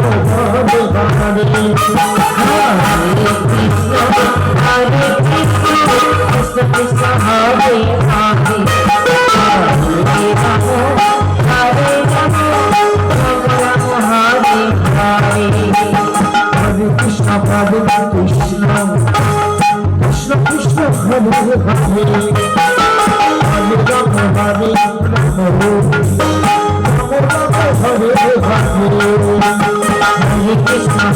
বাবা বাবা